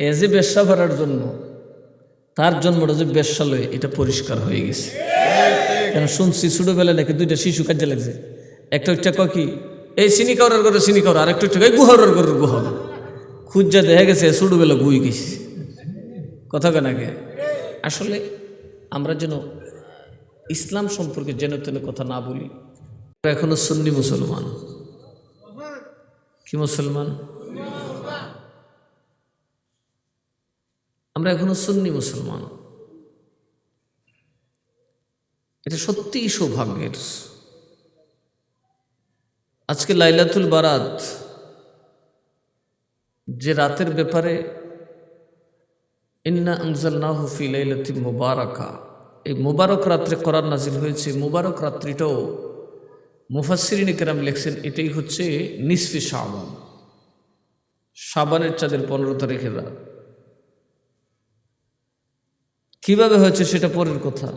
এ যে বেশ্যা ভরার জন্য, তার জন্মটা যে বেশ্যালয়, এটা পরিষ্কার হয়ে গেছে। কেন শুনছি, ছোটবেলায় নাকি দুইটা শিশু কাজে লাগছে। একটা হচ্ছে কয় কি, এই চিনি কাউরার করে চিনি কাউর, আরেকটা হচ্ছে এই গুহরের করে গুহ। খুঁজা দেখা গেছে, ছোটবেলা গুই গেছে। কথা কেন আগে? আসলে আমরা যেন ইসলাম সম্পর্কে যেন তেন কথা না বলি এখনও সুন্নি মুসলমান। কি মুসলমান? আমরা এখনও সুন্নি মুসলমান। এটা সত্যিই সৌভাগ্যের। আজকে লাইলাতুল বারাত যে রাতের ব্যাপারে ইন্না আনজাল না হুফি লাইলাতি মুবারাকা। এই মুবারক রাত্রে করার নাজিল হয়েছে। মুবারক রাত্রিটাও মুফাসিরিন কেরাম লেখছেন, এটাই হচ্ছে নিসফি শাবান সাবানের চাঁদের পনেরো তারিখের রাত। কীভাবে হয়েছে সেটা পরের কথা।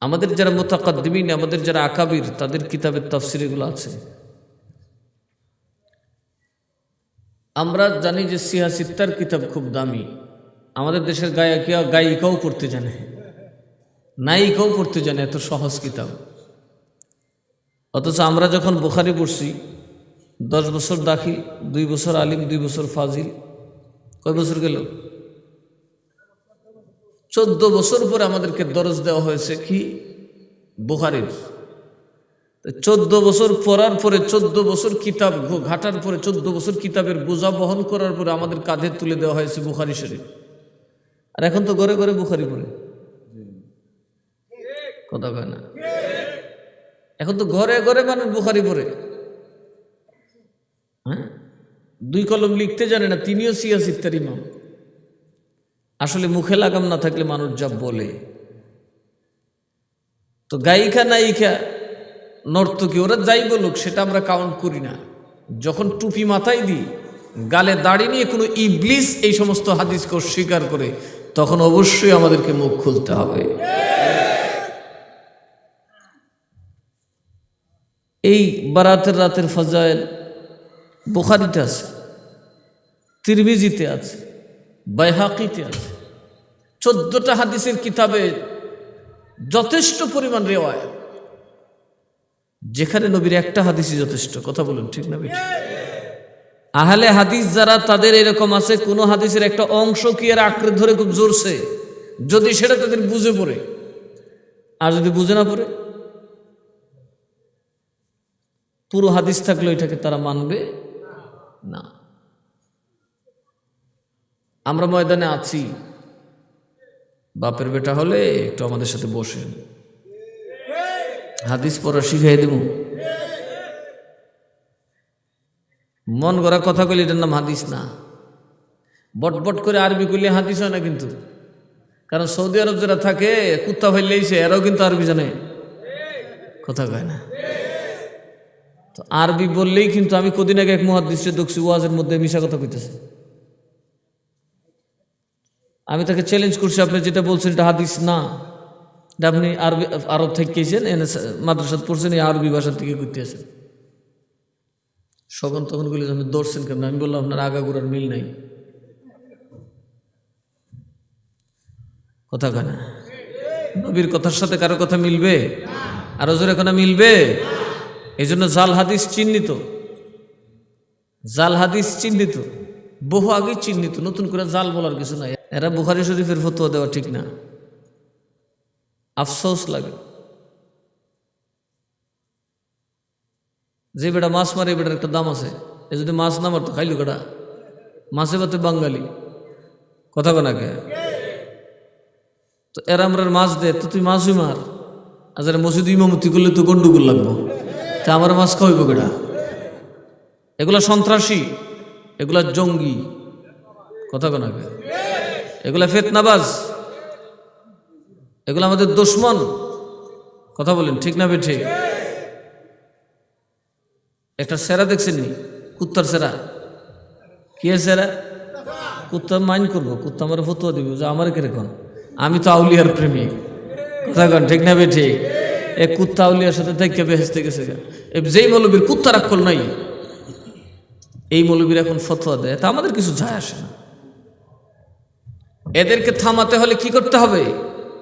আমাদের যারা মোতাকাদ্দিমিন, আমাদের যারা আকাবির, তাদের কিতাবের তফসির এগুলো আছে। আমরা জানি যে সিহা সিত্তার কিতাব খুব দামি। আমাদের দেশের গায়িকা গায়িকাও পড়তে জানে। নায়িকাও পড়তে জানে, এত সহজ কিতাব। অথচ আমরা যখন বোখারি পড়ছি, দশ বছর দাখিল, দুই বছর আলিম, দুই বছর ফাজিল, কয় বছর গেল? চোদ্দ বছর পরে আমাদেরকে দরজ দেওয়া হয়েছে কি? বুখারির। চোদ্দ বছর পড়ার পরে, চোদ্দ বছর কিতাব ঘাটার পরে, চোদ্দ বছর কিতাবের বোঝা বহন করার পরে আমাদের কাঁধে তুলে দেওয়া হয়েছে বুখারি শরীফ। আর এখন তো ঘরে ঘরে বুখারি পড়ে। কথা কয় না? এখন তো ঘরে ঘরে মানুষ বুখারি পড়ে। হ্যাঁ? দুই কলম লিখতে জানে না, তিনিও সিয়া সিত্তার ইমাম। আসলে মুখে লাগাম না থাকলে মানুষ যা বলে। তো গায়িকা, নায়িকা, নর্তকী, ওরা যাই বলুক, সেটা আমরা কাউন্ট করি না। যখন টুপি মাথায় দিই, গালে দাড়ি নিয়ে কোনো ইবলিস এই সমস্ত হাদিসকে অস্বীকার করে, তখন অবশ্যই আমাদেরকে মুখ খুলতে হবে। এই বারাতের রাতের ফজাইল বুখারিতে আছে, তিরমিজিতে আছে বাইহাকিতে আছে। চোদ্দটা হাদিসের কিতাবে যথেষ্ট পরিমাণ রেওয়ায় যেখানে নবীর একটা হাদিসই যথেষ্ট। কথা বলুন, ঠিক না বেঠিক? আহলে হাদিস যারা, তাদের এরকম আছে, কোনো হাদিসের একটা অংশ কি আর আঁকড়ে ধরে খুব জোরছে যদি সেটা তাদের বুঝে পড়ে। আর যদি বুঝে না পড়ে? পুরো হাদিস থাকলে এটাকে তারা মানবে না। আমরা ময়দানে আছি। বাপের বেটা হলে একটু আমাদের সাথে বসেন। হাদিস পড়া শিখাই দেব। মন গড়া কথা কইলে এটার নাম হাদিস না। বটবট করে আরবি করলে হাদিস হয় না কিন্তু। কারণ সৌদি আরব যারা থাকে, কুত্তা ফেললেই সে, এরাও কিন্তু আরবি জানে। কথা কয় না। তো আরবি বললেই কিন্তু আমি কদিন আগে এক মহাদিসে দেখছি, ওয়াজের মধ্যে মিশা কথা কইতেছে। আমি তাকে চ্যালেঞ্জ করছি, আপনি যেটা বলছেন এটা হাদিস না। এটা আপনি আরবি, আরব থেকে এনে মাদ্রাসাত পড়ছেন, এই আরবি ভাষা থেকে করতে আছেন সগন তখন বলে, আপনি দৌড়ছেন কেন? আমি বললাম, আপনার আগাগোড়ার মিল নাই। কথা কেনা নবীর কথার সাথে কারও কথা মিলবে? আরও জোরে কোনো মিলবে? এই জন্য জাল হাদিস চিহ্নিত। জাল হাদিস চিহ্নিত। বহু আগে চিহ্নিত। নতুন করে জাল বলার কিছু নাই। এরা বুখারি শরীফের ফতোয়া দেওয়া ঠিক না। আফসোস লাগে। যে বেটা মাছ মারে বেটার একটা দাম আছে। এ যদি মাছ না মারতো, খাইলো কেটা মাছে ভাতে বাঙালি। কথা কোনাকে তো এরা আমরা মাছ দে, তো তুই মাছই মার। আর যারা মসজিদ ইমামতি করলে তো গন্ডগোল লাগবো। তা আমার মাছ খাওয়াইব কেটা এগুলা সন্ত্রাসী, এগুলা জঙ্গি। কথা কোনাকে এগুলা ফেতনাবাজ। এগুলো আমাদের দুশ্মন। কথা বলেন, ঠিক না বে ঠিক? একটা সেরা দেখছেন নি? কুত্তার সেরা। কি সেরা? কুত্তা মাইন করব, কুত্তা আমার ফতুয়া দিব, যে আমার কীরকম আমি তো আউলিয়ার প্রেমিক। কথা কন, ঠিক না বে ঠিক? এ কুত্তা আউলিয়ার সাথে থেকে বেহেস্তে গেছে যেই মৌলবীর কুত্তা রাক্ষল নাই, এই মৌলবীরা এখন ফতোয়া দেয়, তা আমাদের কিছু যায় আসে না। এদেরকে থামাতে হলে কি করতে হবে?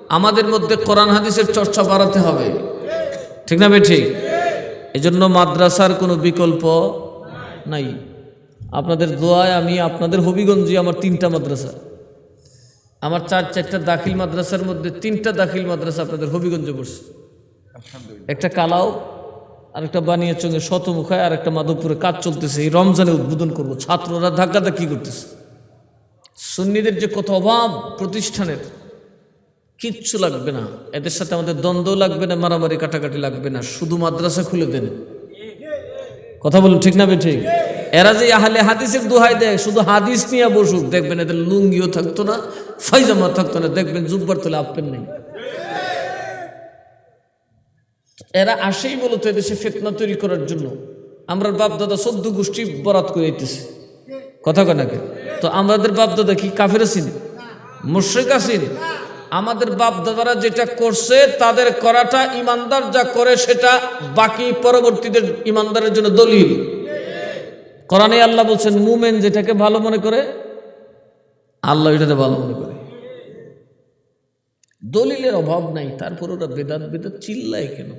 আমাদের মধ্যে কোরআন হাদিসের চর্চা বাড়াতে হবে। ঠিক না বে ঠিক এই জন্য মাদ্রাসার কোনো বিকল্প নাই। আপনাদের দোয়ায় আমি আপনাদের হবিগঞ্জে আমার তিনটা মাদ্রাসা। আমার চার চারটা দাখিল মাদ্রাসার মধ্যে তিনটা দাখিল মাদ্রাসা আপনাদের হবিগঞ্জে পড়ছে। একটা কালাও আরেকটা বানিয়াচঙ্গে শতমুখায় আর একটা মাধবপুরে কাজ চলতেছে। এই রমজানে উদ্বোধন করব। ছাত্ররা ধাক্কা ধাক্কি করতেছে। সুন্নিদের যে কত অভাব প্রতিষ্ঠানের, কিচ্ছু লাগবে না। এদের সাথে আমাদের দ্বন্দ্ব লাগবে না, মারামারি কাটাকাটি লাগবে না, শুধু মাদ্রাসা খুলে দেন। কথা বলুন ঠিক না ঠিক এরা যে আহলে হাদিসের দোহাই দেয়, শুধু হাদিস নিয়ে বসুক, দেখবেন এদের লুঙ্গিও থাকতো না, ফাইজামা থাকতো না, দেখবেন জুব্বার তোলে আপেন নেই। এরা আসেই মূলত এদেশে ফেতনা তৈরি করার জন্য। আমরা বাপ দাদা সদ্য গোষ্ঠী বরাত করে দিতেছি। কথা কেনাকে তো আমাদের বাপ দাদা কি কাফের আছেন? মুশ্রিক আছেন? আমাদের বাপ দাদারা যেটা করছে, তাদের করাটা ইমানদার যা করে, সেটা বাকি পরবর্তীদের ইমানদারের জন্য দলিল। কোরআনে আল্লাহ বলছেন, মুমেন যেটাকে ভালো মনে করে, আল্লাহ এটাতে ভালো মনে করে। দলিলের অভাব নাই, তারপর ওরা বেদাত বেদাত চিল্লায় কেন?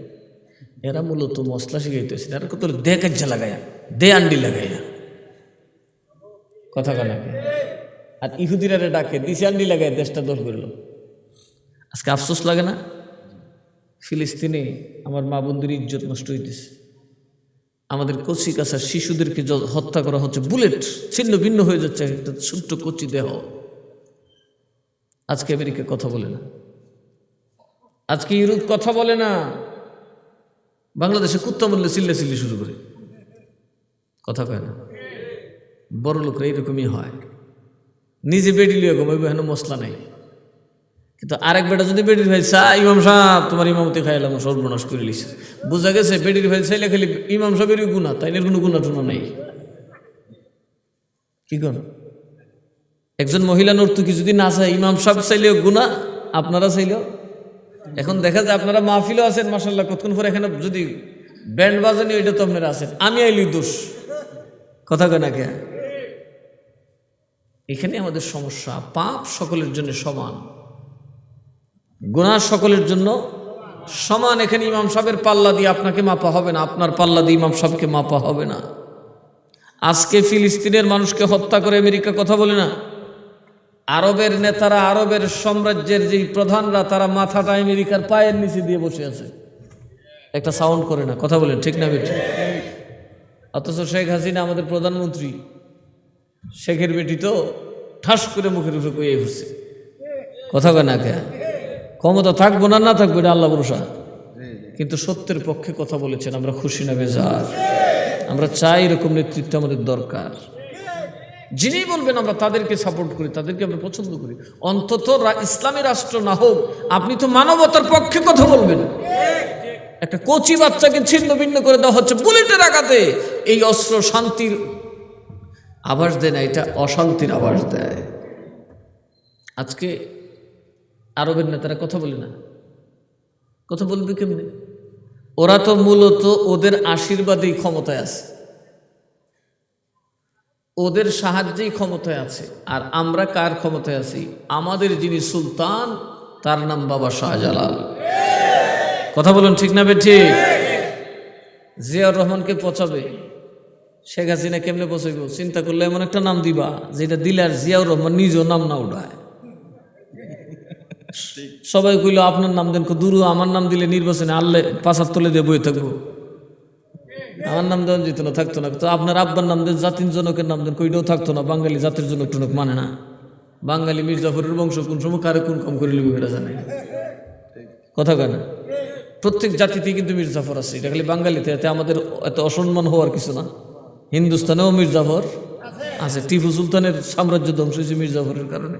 এরা মূলত মশলা শিখাইতেছে এরা কত দে কাজ্জা লাগাইয়া দে আন্ডি লাগাইয়া কথা কানাকে আর ইহুদিরা ডাকে দিছে আন্ডি লাগাই দেশটা দল করল। আজকে আফসোস লাগে না? ফিলিস্তিনে আমার মা বন্ধুর ইজ্জত নষ্ট হইতেছে। আমাদের কচি কাছার শিশুদেরকে হত্যা করা হচ্ছে। বুলেট ছিন্ন ভিন্ন হয়ে যাচ্ছে একটা ছোট্ট কচি দেহ। আজকে আমেরিকা কথা বলে না। আজকে ইউরোপ কথা বলে না। বাংলাদেশে কুত্তা মূল্যে চিল্লে চিল্লি শুরু করে। কথা কয় না? বড় লোকরা এইরকমই হয়। নিজে বেডি লিয়ে ঘুমাইব হেন মশলা নাই। কিন্তু আরেক বেটা যদি বেডির ভাই চা ইমাম সাহেব, তোমার ইমামতি খাইলাম সর্বনাশ করে লিছে। বোঝা গেছে বেডির ভাই চাইলে খালি ইমাম সাহেবেরই গুণা তাই কোনো গুণা টুনা নেই। কি কোন? একজন মহিলা নর্তকী যদি না চায়, ইমাম সাহেব চাইলেও গুণা আপনারা চাইলেও। এখন দেখা যায় আপনারা মাহফিলও আছেন মাসাল্লাহ কতক্ষণ পরে এখানে যদি ব্যান্ড বাজানি ওইটা তো আপনারা আছেন। আমি আইলি দোষ। কথা কয় না কে? এখানে আমাদের সমস্যা, পাপ সকলের জন্য সমান, গুনাহ সকলের জন্য সমান। এখানে ইমাম সাহেবের পাল্লা দিয়ে আপনাকে মাপা হবে না, আপনার পাল্লা দিয়ে ইমাম সাহেবকে মাপা হবে না। আজকে ফিলিস্তিনের মানুষকে হত্যা করে আমেরিকা কথা বলে না? আরবের নেতারা, আরবের সাম্রাজ্যের যে প্রধানরা, তারা মাথাটা আমেরিকার পায়ের নিচে দিয়ে বসে আছে। একটা সাউন্ড করে না, কথা বলেন, ঠিক না বেটি অথচ শেখ হাসিনা আমাদের প্রধানমন্ত্রী। শেখের বেটি তো ঠাস করে মুখের উপরে কইয়ে ঘুরছে। কথা কয় না কে? ক্ষমতা থাকব না না থাকব, এটা আল্লাহ ভরসা। কিন্তু সত্যের পক্ষে কথা বলেছেন, আমরা খুশি না বেজার। আমরা চাই এরকম নেতৃত্ব আমাদের দরকার। যিনি বলবেন আমরা তাদেরকে সাপোর্ট করি, তাদেরকে আমরা পছন্দ করি। অন্তত ইসলামী রাষ্ট্র না হোক, আপনি তো মানবতার পক্ষে কথা বলবেন। একটা কচি বাচ্চাকে ছিন্ন ভিন্ন করে দেওয়া হচ্ছে, বুলেটের আঘাতে। এই অস্ত্র শান্তির আভাস দেয় না, এটা অশান্তির আবাস দেয়। আজকে আরবের নেতারা কথা বলে না। কথা বলবে কেমনি? ওরা তো মূলত ওদের আশীর্বাদেই ক্ষমতায় আছে। ওদের সাহায্যেই ক্ষমতায় আছে। আর আমরা কার ক্ষমতায় আছি? আমাদের যিনি সুলতান, তার নাম বাবা শাহজালাল। কথা বলুন ঠিক না বে ঠিক জিয়াউর রহমানকে পচাবে। শেখ হাসিনা কেমনে পচাইব চিন্তা করলে এমন একটা নাম দিবা, যেটা দিলে আর জিয়াউর রহমান নিজেও নাম না উঠায়। সবাই কইল, আপনার নাম দেন দুরু, আমার নাম দিলে নির্বাচনে আল্লে পাশার তলে দিয়ে বই থাকব। আমার নাম দেওয়া যেত না থাকতো না। তো আপনার আব্বার নাম দেন, জাতির জনকের নাম দেন, কইটাও থাকতো না। বাঙালি জাতির জনক টনক মানে না। বাঙালি মির্জাফরের বংশ কোন সময় কারে কোন কম করে লিখবে এটা জানে। কথা কেন প্রত্যেক জাতিতেই কিন্তু মির্জাফর আছে। এটা খালি বাঙালিতে, এতে আমাদের এত অসম্মান হওয়ার কিছু না। হিন্দুস্তানেও মির্জাফর আছে, টিপু সুলতানের সাম্রাজ্য ধ্বংস হয়েছে মির্জাফরের কারণে।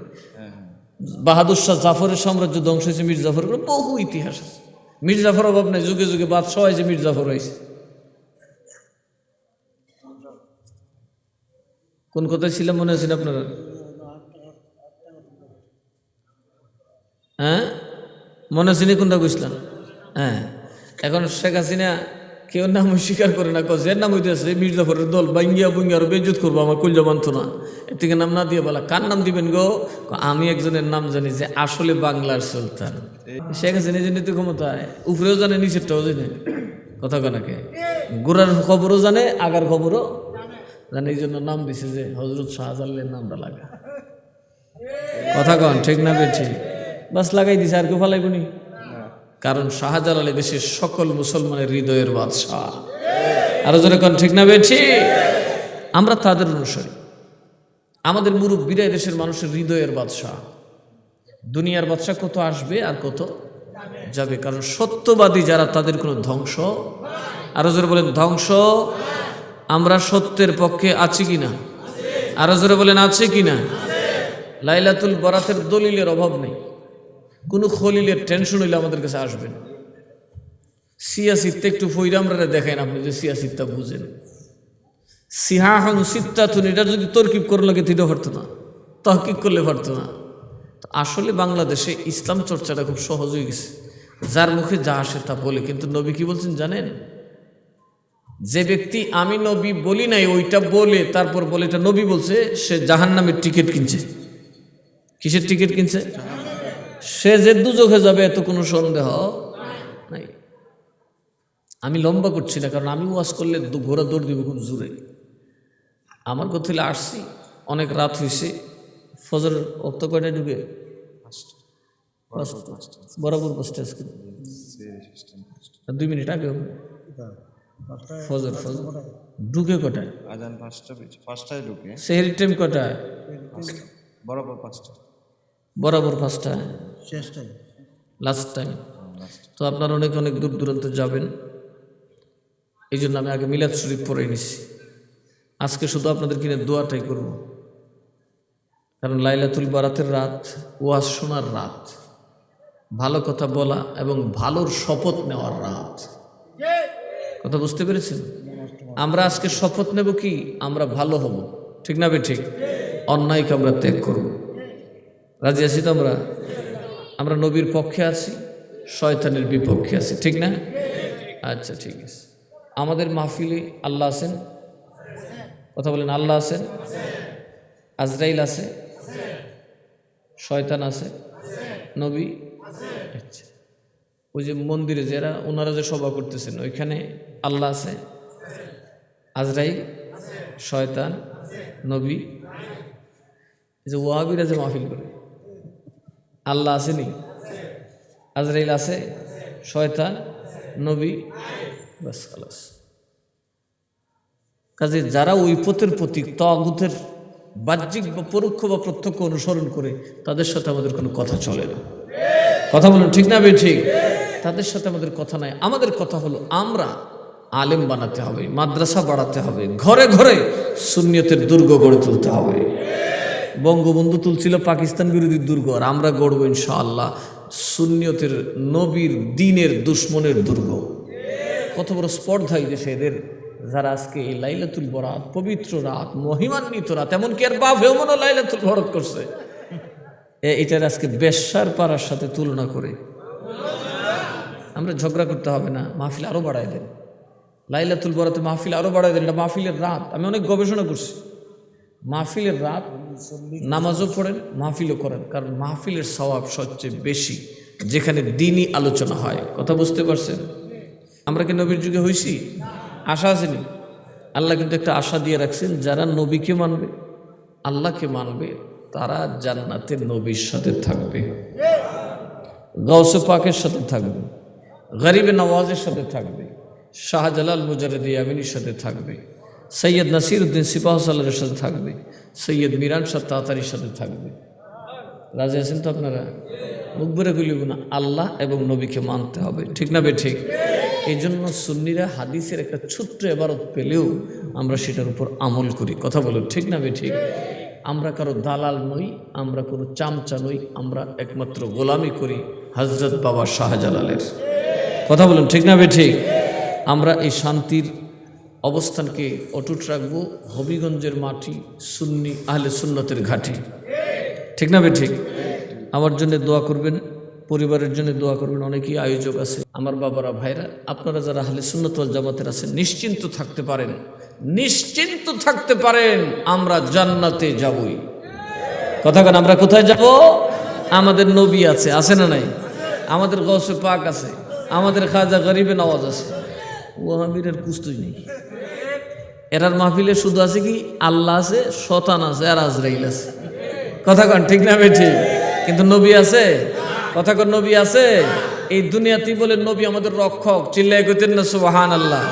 বাহাদুর শাহ জাফরের সাম্রাজ্য ধ্বংস হয়েছে মির্জাফরের বহু ইতিহাস আছে। মির্জাফর অভাব নাই, যুগে যুগে বাদশাহ হয়েছে মির্জাফর হয়েছে। কোন কথায় ছিলাম মনে আছেন আপনারা? হ্যাঁ? মনে আছে কোনটা বুঝলাম হ্যাঁ। এখন শেখ হাসিনা কেউ নাম স্বীকার করে না এর নাম হইতেছে, মির্জাফরের দল বাঙ্গিয়া বুঙ্গিয়া বেজুত করব, আমার কলজা মানত না এর থেকে নাম না দিয়ে বলা, কার নাম দিবেন গো? আমি একজনের নাম জানি যে আসলে বাংলার সুলতান। শেখ হাসিনা যে নীতি ক্ষমতায়, উপরেও জানে, নিচেরটাও জানে। কথা কেনাকে গোড়ার খবরও জানে, আগার খবরও জানে। এই জন্য নাম দিছে যে হজরত শাহজালালের নামটা লাগা। কথা কন, ঠিক না বেঠি বাস লাগাই দিছে, আর কেউ ফালাইবনি কারণ শাহজালাল দেশের সকল মুসলমানের হৃদয়ের বাদশাহ। আরও জোরে কন ঠিক না বেঠি আমরা তাদের অনুসারী। আমাদের মুরব্বীরা দেশের মানুষের হৃদয়ের বাদশাহ। দুনিয়ার বাদশাহ কত আসবে আর কত যাবে? কারণ সত্যবাদী যারা, তাদের কোনো ধ্বংস। আরও জোরে বলেন, ধ্বংস। আমরা সত্যের পক্ষে আছি কিনা আরও জোরে বলেন, আছে কিনা লাইলাতুল বরাতের দলিলের অভাব নেই। কোনো খলিলের টেনশন হইলে আমাদের কাছে আসবেন সিয়াসিত্তে একটু ফৈরামরা দেখেন আপনি যে সিয়াসিত্তা বুঝেন। সিহাহন সিত্তাতুন, এটা যদি তরকিব করে লাগে তিটা পারতো না। তহকিক করলে পারতো না। আসলে বাংলাদেশে ইসলাম চর্চাটা খুব সহজ হয়ে গেছে। যার মুখে যা আসে তা বলে। কিন্তু নবী কি বলছেন জানেন? যে ব্যক্তি আমি নবী বলি নাই, ওইটা বলে, তারপর বলে, এটা নবী বলছে, সে জাহান্নামের টিকিট কিনছে। কিসের টিকিট কিনছে? সে যে দুজখে যাবে এত কোনো সন্দেহ? নাই। আমি লম্বা করছি না কারণ আমি ওয়াশ করলে দু- ঘোড়া দৌড় দিব খুব জোরে। আমার কথা হলে আসছি অনেক রাত হয়েছে ফজর অক্ত কয়টায় ঢুকে? বরাবর পাঁচটা আজকে। আর দুই মিনিট আগে। ফজর ফজর। ঢুকে কটায় আজান পাঁচটা পাঁচটায় ঢুকে। সেহের টাইম কটায় বরাবর পাঁচটা। বরাবর পাঁচটায় শেষ টাইম লাস্ট টাইম তো আপনারা অনেক অনেক দূর দূরান্ত যাবেন। এই জন্য আমি আগে মিলাদ শরীফ পড়ে নিছি। আজকে শুধু আপনাদের কিনে দোয়াটাই করব। কারণ লাইলাতুল বারাতের রাত ওয়াজ শোনার রাত ভালো কথা বলা এবং ভালোর শপথ নেওয়ার রাত। কথা বুঝতে পেরেছেন? আমরা আজকে শপথ নেব কি? আমরা ভালো হব। ঠিক না বে ঠিক? অন্যায়কে আমরা ত্যাগ করব। রাজি আছি তো আমরা? আমরা নবীর পক্ষে আছি, শয়তানের বিপক্ষে আছি, ঠিক না? আচ্ছা ঠিক আছে। আমাদের মাহফিলে আল্লাহ আছেন? কথা বলেন, আল্লাহ আছেন? আজরাইল আছে? শয়তান আছে? নবী? আচ্ছা। ওই যে মন্দিরে যারা, ওনারা যে সভা করতেছেন, ওইখানে আল্লাহ আছে? আজরাইল? শয়তান? নবী? যে ওয়াবিরা যে মাহফিল করে আল্লাহ আসেনি? আজরাইল আছে? শয়তান? নবী? বাস, খালাস। কাজে যারা ওই পথের প্রতীক তগুতের বাহ্যিক বা পরোক্ষ বা প্রত্যক্ষ অনুসরণ করে, তাদের সাথে আমাদের কোনো কথা চলে না। কথা বলুন, ঠিক না ঠিক তাদের সাথে আমাদের কথা নাই। আমাদের কথা হলো আমরা আলেম বানাতে হবে, মাদ্রাসা বাড়াতে হবে, ঘরে ঘরে সুন্নিয়তের দুর্গ গড়ে তুলতে হবে। বঙ্গবন্ধু তুলছিল পাকিস্তান বিরোধী দুর্গ, আর আমরা গড়ব ইনশাআল্লাহ সুন্নিয়তের নবীর দিনের দুশ্মনের দুর্গ। কত বড় স্পর্ধা এই দেশে এদের, যারা আজকে এই লাইলাতুল বরাত, পবিত্র রাত, মহিমান্বিত রাত, এমনকি আর বাপেও মনে লাইলাতুল বরাত করছে। এটার আজকে বেশ্যার পাড়ার সাথে তুলনা করে। আমরা ঝগড়া করতে হবে না, মাহফিল আরও বাড়ায় দেন। লাইলাতুল বরাতে মাহফিল আরও বাড়ায় দেন, এটা মাহফিলের রাত। আমি অনেক গবেষণা করছি। মাহফিলের রাত নামাজও পড়েন মাহফিলও করেন কারণ মাহফিলের স্বভাব সবচেয়ে বেশি যেখানে দিনই আলোচনা হয়। কথা বুঝতে পারছেন? আমরা কি নবীর যুগে হয়েছি আশা আসেনি? আল্লাহ কিন্তু একটা আশা দিয়ে রাখছেন যারা নবীকে মানবে আল্লাহকে মানবে তারা জান্নাতে নবীর সাথে থাকবে। পাকের সাথে থাকবে গরিবে নওয়াজের সাথে থাকবে শাহজালাল মুজারদি আমিনীর সাথে থাকবে সৈয়দ নাসির উদ্দিন সিপাহ সাল্লারের সাথে থাকবে সৈয়দ মিরান শাহ তাড়াতাড়ির সাথে থাকবে। রাজি আছেন তো আপনারা? মুখ ভরে গুলিব না, আল্লাহ এবং নবীকে মানতে হবে। ঠিক না বে ঠিক? এই জন্য সুন্নিরা হাদিসের একটা ছোট্ট এবারত পেলেও আমরা সেটার উপর আমল করি। কথা বলো ঠিক না বে ঠিক? আমরা কারও দালাল নই, আমরা কোনো চামচা নই, আমরা একমাত্র গোলামি করি হজরত বাবা শাহজালালের। কথা বলুন, ঠিক না বে ঠিক? আমরা এই শান্তির অবস্থানকে অটুট রাখব হবিগঞ্জের মাটি সুন্নি আহলে সুন্নতের ঘাটি। ঠিক না ঠিক? আমার জন্য দোয়া করবেন, পরিবারের জন্য দোয়া করবেন, অনেকেই আয়োজক আছে। আমার বাবারা, ভাইরা, আপনারা যারা হালে সুন্নতল জামাতের আছেন, নিশ্চিন্ত থাকতে পারেন। নিশ্চিন্ত থাকতে পারেন, আমরা জান্নাতে যাবই। কথা কেন, আমরা কোথায় যাব? আমাদের নবী আছে আছে না নাই? আমাদের গসে পাক আছে, আমাদের খাজা গরিবে নওয়াজ আছে। ও আমিরের কুস্তুই নেই। এরার মাহফিলে শুধু আছে কি আল্লাহ আছে শতান আছে আর আজরাইল আছে। কথা কন, ঠিক না বে ঠিক কিন্তু নবী আছে? কথা কন, নবী আছে? এই দুনিয়াতেই বলে নবী আমাদের রক্ষক। চিল্লাই কইতেন না সুবাহান আল্লাহ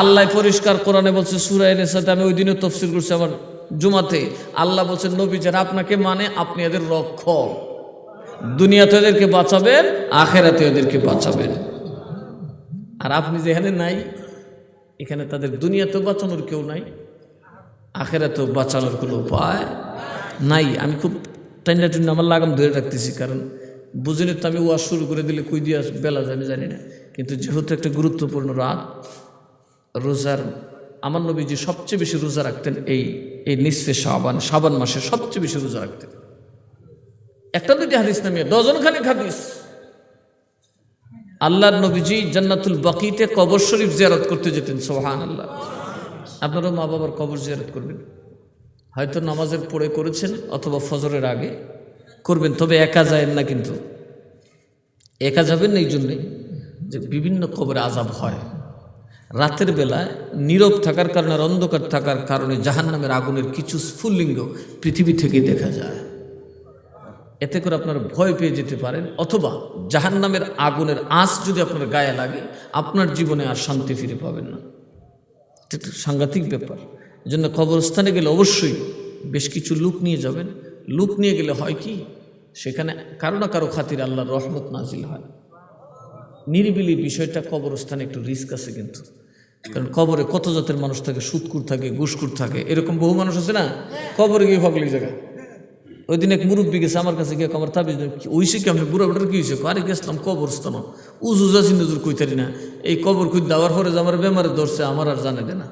আল্লাহ পরিষ্কার কোরআনে বলছে সুরাইনের সাথে আমি ওই দিনে তফসিল করছি আমার জুমাতে। আল্লাহ বলছেন নবী যারা আপনাকে মানে আপনি এদের রক্ষক। দুনিয়াতে এদেরকে বাঁচাবেন, আখেরাতে এদেরকে বাঁচাবেন। আর আপনি যেখানে নাই এখানে তাদের দুনিয়াতেও বাঁচানোর কেউ নাই, আখেরাতেও বাঁচানোর কোনো উপায় নাই। আমি খুব টাইনা টুন্না আমার লাগাম ধরে রাখতেছি, কারণ বুঝিনি তো আমি ওয়াজ শুরু করে দিলে কই দিয়ে বেলা আমি জানি না। কিন্তু যেহেতু একটা গুরুত্বপূর্ণ রাত, রোজার, আমার নবীজি সবচেয়ে বেশি রোজা রাখতেন এই এই নিসফে সাবান সাবান মাসে সবচেয়ে বেশি রোজা রাখতেন। একটা দুটি হাদিস নামিয়ে, ডজন খানিক হাদিস। আল্লাহর নবীজি জান্নাতুল বাকিতে কবর শরীফ জিয়ারত করতে যেতেন সোহান আল্লাহ আপনারাও মা বাবার কবর জিয়ারত করবেন। হয়তো নামাজের পড়ে করেছেন অথবা ফজরের আগে করবেন, তবে একা যায়েন না কিন্তু। একা যাবেন না এই জন্যে যে বিভিন্ন কবরে আজাব হয়। রাতের বেলায় নীরব থাকার কারণে অন্ধকার থাকার কারণে জাহান্নামের আগুনের কিছু স্ফুল্লিঙ্গ পৃথিবী থেকে দেখা যায়। এতে করে আপনার ভয় পেয়ে যেতে পারেন, অথবা জাহান্নামের আগুনের আঁচ যদি আপনার গায়ে লাগে, আপনার জীবনে আর শান্তি ফিরে পাবেন না। এটা সাংঘাতিক ব্যাপার। জন্য কবরস্থানে গেলে অবশ্যই বেশ কিছু লুক নিয়ে যাবেন। লুক নিয়ে গেলে হয় কি? সেখানে কারও না কারও খাতির আল্লাহর রহমত নাজিল হয়। নিরিবিলি বিষয়টা কবরস্থানে একটু রিস্ক আছে কিন্তু। কারণ কবরে কত জাতের মানুষ থাকে? সুৎকুর থাকে ঘুষকুর থাকে, এরকম বহু মানুষ আছে না? কবরে গিয়ে ভগলি জায়গায়। ওই দিন এক মুরব্বী গেছে আমার কাছে গিয়ে আমার তাবিজ ওইসে আমি বুড়া বুড়ার কি হয়েছে আরে গেছিলাম কবরস্থান উজু যাচ্ছি নজর কইতারি না। এই কবর কুই দেওয়ার পরে যে আমার বেমারে ধরছে, আমার আর জানে দে না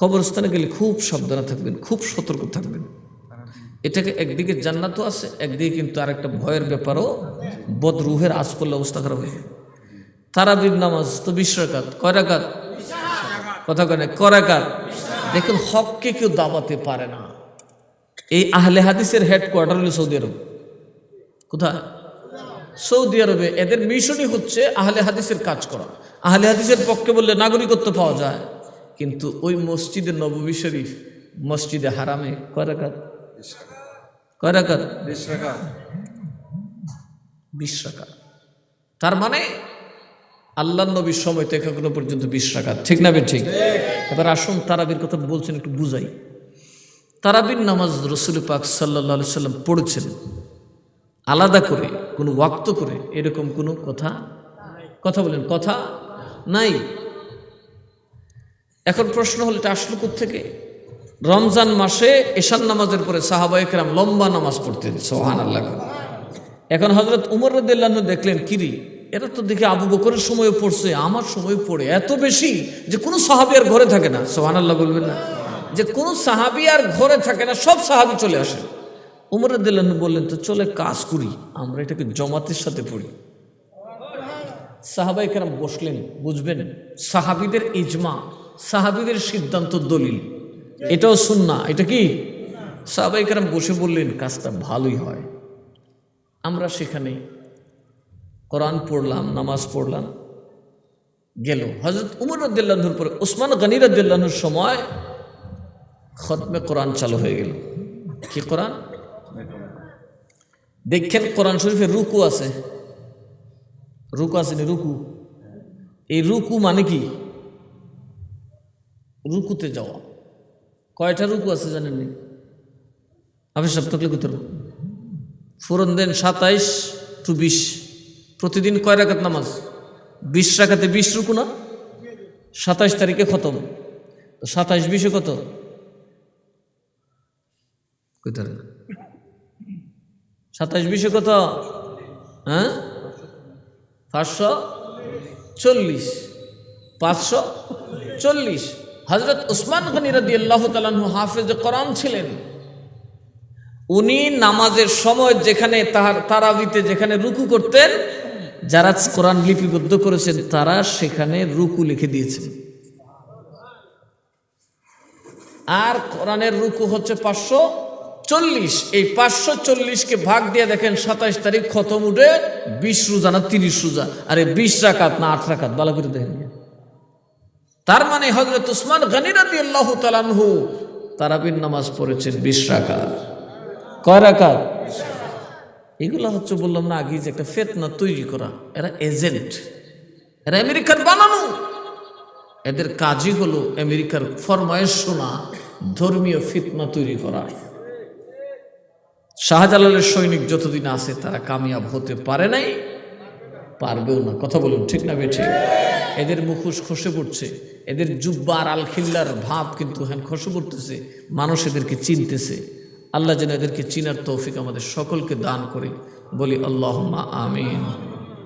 কবরস্থানে গেলে খুব সাবধানে থাকবেন, খুব সতর্ক থাকবেন। এটাকে একদিকে জান্নাতও আছে, একদিকে কিন্তু আরেকটা ভয়ের ব্যাপারও বদরুহের আজ করলে অবস্থা খারাপ হয়ে যায়। তারাবির নামাজ তো বিশ রাকাত, কয় রাকাত? কথা কেন করাকাত দেখুন, হককে কেউ দাবাতে পারে না। এই আহলে হাদিসের হেডকোয়ার্টার হলো সৌদি আরব। কোথায়? সৌদি আরবে। এদের মিশনই হচ্ছে আহলে হাদিসের কাজ করা। আহলে হাদিসের পক্ষে বললে নাগরিকত্ব পাওয়া যায়। কিন্তু ওই মসজিদে নববী শরীফ মসজিদে হারামে কয় রাকাত? কয় রাকাত? বিশ রাকাত। তার মানে আল্লাহ নবীর সময় থেকে এখনও পর্যন্ত বিশ রাকাত। ঠিক না বে ঠিক। এবার আসুন তারাবির কথা বলছেন একটু বুঝাই। তারাবির নামাজ রসুল পাক সাল্লাহ সাল্লাম পড়েছেন। আলাদা করে, কোনো ওয়াক্ত করে এরকম কোনো কথা কথা বলেন, কথা নাই। এখন প্রশ্ন হল, এটা আসলো থেকে রমজান মাসে এশান নামাজের পরে সাহাবাইকরাম লম্বা নামাজ পড়তেন সোহান আল্লাহ এখন হজরত উমর রদুল্লাহ দেখলেন কিরি এরা তো দেখে আবু বকরের সময় পড়ছে, আমার সময় পড়ে, এত বেশি যে কোনো সাহাবি আর ঘরে থাকে না। সোহান আল্লাহ বলবেন না। যে কোনো সাহাবি আর ঘরে থাকে না, সব সাহাবি চলে আসে। উমর রদুল্লাহ বললেন, তো চলে কাজ করি, আমরা এটাকে জমাতের সাথে পড়ি। সাহাবাই কেরাম বসলেন, বুঝবেন, সাহাবিদের ইজমা, সাহাবিদের সিদ্ধান্ত দলিল। এটাও শুননা এটা কি? সাহাবাই কেরাম বসে বললেন, কাজটা ভালোই হয়। আমরা সেখানে কোরআন পড়লাম, নামাজ পড়লাম, গেল। হজরত উমর রদুল্লাহর পরে ওসমান গনি রদুল্লাহর সময় খতমে কোরআন চালু হয়ে গেল। কি কোরআন? দেখেন কোরআন শরীফের রুকু আছে। রুকু আছে না? রুকু। এই রুকু মানে কি? রুকুতে যাওয়া। কয়টা রুকু আছে জানেন নি? আপনি সব কত ফোরন দেন সাতাইশ টু বিশ। প্রতিদিন কয় রাখাত নামাজ? বিশ রাখাতে বিশ রুকু না? সাতাইশ তারিখে খতম। সাতাইশ বিশে কত? সাতাইশ বিশে কত? হ্যাঁ? পাঁচশো চল্লিশ। পাঁচশো চল্লিশ। হজরত উসমান তালাহু হাফেজ কোরআন ছিলেন। উনি নামাজের সময় যেখানে তাহার তারাবিতে যেখানে রুকু করতেন, যারা কোরআন লিপিবদ্ধ করেছেন, তারা সেখানে রুকু লিখে দিয়েছেন। আর কোরআনের রুকু হচ্ছে পাঁচশো চল্লিশ, এই পাঁচশো চল্লিশকে ভাগ দিয়ে দেখেন সাতাইশ তারিখ খতম উঠে বিশ রোজা না তিরিশ রোজা। আরে বিশ রাকাত না আট রাকাত, ভালো করে দেখেন। তার মানে হজরত উসমান গানিরাদি আল্লাহ তালানহু তারাবির নামাজ পড়েছেন বিশ রাকাত। কয় রাকাত? এগুলো হচ্ছে বললাম না আগে যে একটা ফেতনা তৈরি করা। এরা এজেন্ট। এরা আমেরিকার বানানো। এদের কাজই হলো আমেরিকার ফরমায়েশ শোনা, ধর্মীয় ফিতনা তৈরি করা। শাহজালালের সৈনিক যতদিন আছে, তারা কামিয়াব হতে পারে নাই, পারবেও না। কথা বলুন, ঠিক না বেঠিক এদের মুখোশ খসে পড়ছে, এদের জুব্বার আলখিল্লার ভাব কিন্তু হ্যান খসে পড়তেছে, মানুষ এদেরকে চিনতেছে। আল্লাহ যেন এদেরকে চিনার তৌফিক আমাদের সকলকে দান করে। বলি আল্লাহ আমিন।